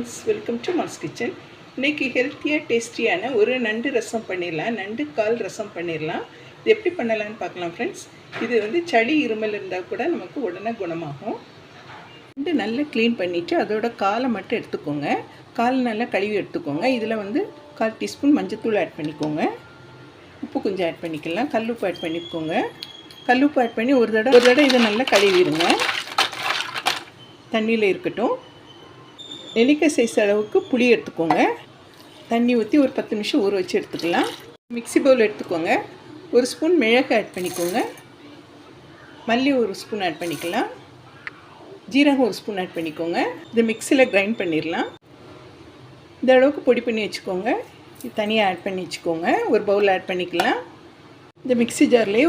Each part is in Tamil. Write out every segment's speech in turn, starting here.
Friends welcome to mass kitchen இன்னைக்கு ஹெல்த்தியாக டேஸ்டியான ஒரு நண்டு ரசம் பண்ணிடலாம். நண்டு கால் ரசம் பண்ணிடலாம். இது எப்படி பண்ணலாம்னு பார்க்கலாம் ஃப்ரெண்ட்ஸ் இது வந்து சளி இருமல் இருந்தால் கூட நமக்கு உடனே குணமாகும். நண்டு நல்லா க்ளீன் பண்ணிவிட்டு அதோட காலை மட்டும் எடுத்துக்கோங்க. கால் நல்லா கழுவி எடுத்துக்கோங்க. இதில் வந்து கால் டீஸ்பூன் மஞ்சத்தூள் ஆட் பண்ணிக்கோங்க. உப்பு கொஞ்சம் ஆட் பண்ணிக்கலாம். கல்லுப்பு ஆட் பண்ணிக்கோங்க. கல்லுப்பு ஆட் பண்ணி ஒரு தடவை ஒரு தடவை இதை நல்லா கழுவிடுங்க. தண்ணியில் இருக்கட்டும். நெல்லிக்காய் சைஸ் அளவுக்கு புளி எடுத்துக்கோங்க. தண்ணி ஊற்றி ஒரு பத்து நிமிஷம் ஊற வச்சு எடுத்துக்கலாம். மிக்ஸி பவுல் எடுத்துக்கோங்க. ஒரு ஸ்பூன் மிளகு ஆட் பண்ணிக்கோங்க. மல்லி ஒரு ஸ்பூன் ஆட் பண்ணிக்கலாம். ஜீரகம் ஒரு ஸ்பூன் ஆட் பண்ணிக்கோங்க. இதை மிக்சியில் கிரைண்ட் பண்ணிடலாம் இந்த அளவுக்கு பொடி பண்ணி வச்சுக்கோங்க. இது தனியாக ஆட் பண்ணி வச்சுக்கோங்க. ஒரு பவுல் ஆட் பண்ணிக்கலாம். இந்த மிக்ஸி ஜார்லேயே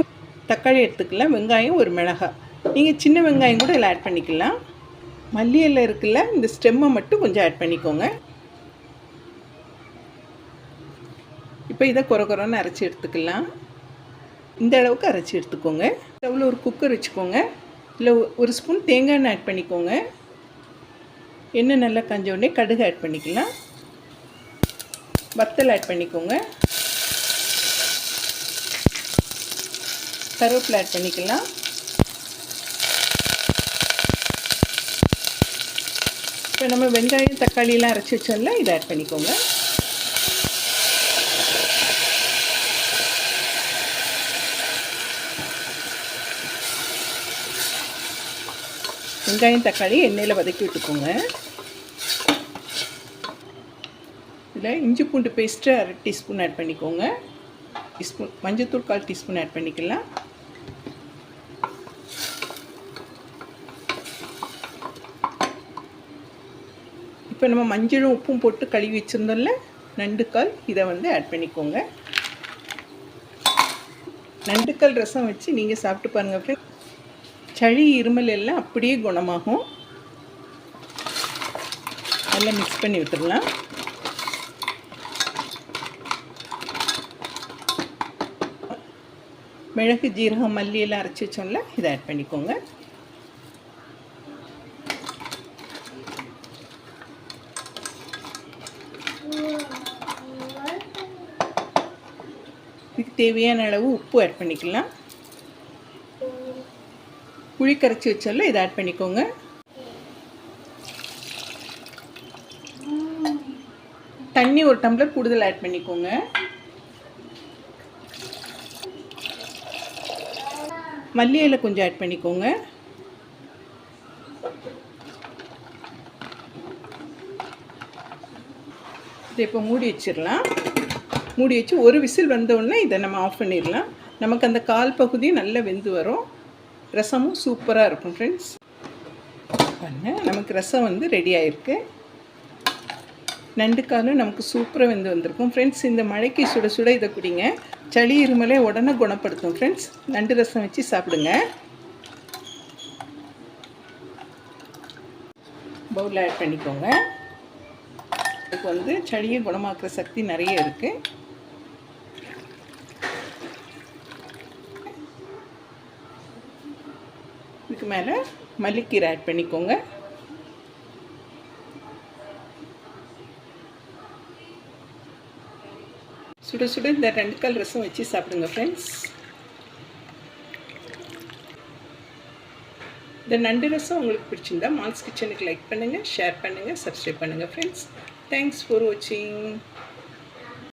தக்காளி எடுத்துக்கலாம். வெங்காயம் ஒரு மிளகாய். நீங்கள் சின்ன வெங்காயம் கூட இதில் ஆட் பண்ணிக்கலாம். மல்லி இலை இருக்குல்ல இந்த ஸ்டெம்மை மட்டும் கொஞ்சம் ஆட் பண்ணிக்கோங்க. இப்போ இதை குறை குறைன்னு அரைச்சி எடுத்துக்கலாம். இந்த அளவுக்கு அரைச்சி எடுத்துக்கோங்க. ஸ்டவ்வில் ஒரு குக்கர் வச்சுக்கோங்க. இல்லை ஒரு ஸ்பூன் தேங்காய் எண்ணெய் ஆட் பண்ணிக்கோங்க. எண்ணெய் நல்லா காஞ்ச உடனே கடுகு ஆட் பண்ணிக்கலாம். வத்தல் ஆட் பண்ணிக்கோங்க. கருவேப்பிலை ஆட் பண்ணிக்கலாம். இப்போ நம்ம வெங்காயம் தக்காளியெலாம் அரைச்சி வச்சோம்ல இதை ஆட் பண்ணிக்கோங்க. வெங்காயம் தக்காளி எண்ணெயில் வதக்கி விட்டுக்கோங்க. இதில் இஞ்சி பூண்டு பேஸ்ட்டு அரை டீஸ்பூன் ஆட் பண்ணிக்கோங்க. டீஸ்பூன் மஞ்சத்தூள் கால் டீஸ்பூன் ஆட் பண்ணிக்கலாம். இப்போ நம்ம மஞ்சளும் உப்பும் போட்டு கழுவி வச்சுருந்தோம்ல நண்டுக்கால் இதை வந்து ஆட் பண்ணிக்கோங்க. நண்டுக்கால் ரசம் வச்சு நீங்கள் சாப்பிட்டு பாருங்கள் ஃப்ரெண்ட் சளி இருமல் எல்லாம் அப்படியே குணமாகும். நல்லா மிக்ஸ் பண்ணி விட்டுடலாம் மிளகு ஜீரகம் மல்லி எல்லாம் அரைச்சி வச்சோம்ல இதை ஆட் பண்ணிக்கோங்க. இதுக்கு தேவையான அளவு உப்பு ஆட் பண்ணிக்கலாம். புளி கரைச்சி வச்சாலும் இதை ஆட் பண்ணிக்கோங்க. தண்ணி ஒரு டம்ளர் கூடுதல் ஆட் பண்ணிக்கோங்க. மல்லி இலை கொஞ்சம் ஆட் பண்ணிக்கோங்க. இதை இப்போ மூடி வச்சிடலாம். மூடி வச்சு ஒரு விசில் வந்தோடனே இதை நம்ம ஆஃப் பண்ணிடலாம். நமக்கு அந்த கால் பகுதி நல்லா வெந்து வரும். ரசமும் சூப்பராக இருக்கும் ஃப்ரெண்ட்ஸ் பண்ண நமக்கு ரசம் வந்து ரெடி ஆகிருக்கு நண்டுக்காலும் நமக்கு சூப்பராக வெந்து வந்திருக்கும். ஃப்ரெண்ட்ஸ் இந்த மழைக்கு சுட சுட இதை குடிங்க. சளி இருமலே உடனே குணப்படுத்தும் ஃப்ரெண்ட்ஸ் நண்டு ரசம் வச்சு சாப்பிடுங்க. பவுலில் ஆட் பண்ணிக்கோங்க. இதுக்கு வந்து சளியை குணமாக்குற சக்தி நிறைய இருக்குது இதுக்கு மேலே மல்லிக்கீரை ஆட் பண்ணிக்கோங்க. சுட சுட இந்த ரெண்டு கல் ரசம் வச்சு சாப்பிடுங்க ஃப்ரெண்ட்ஸ் இந்த நண்டு ரசம் உங்களுக்கு பிடிச்சிருந்தா மால்ஸ் கிச்சனுக்கு லைக் பண்ணுங்கள் ஷேர் பண்ணுங்கள் சப்ஸ்கிரைப் பண்ணுங்கள் ஃப்ரெண்ட்ஸ் தேங்க்ஸ் ஃபார் வாட்சிங்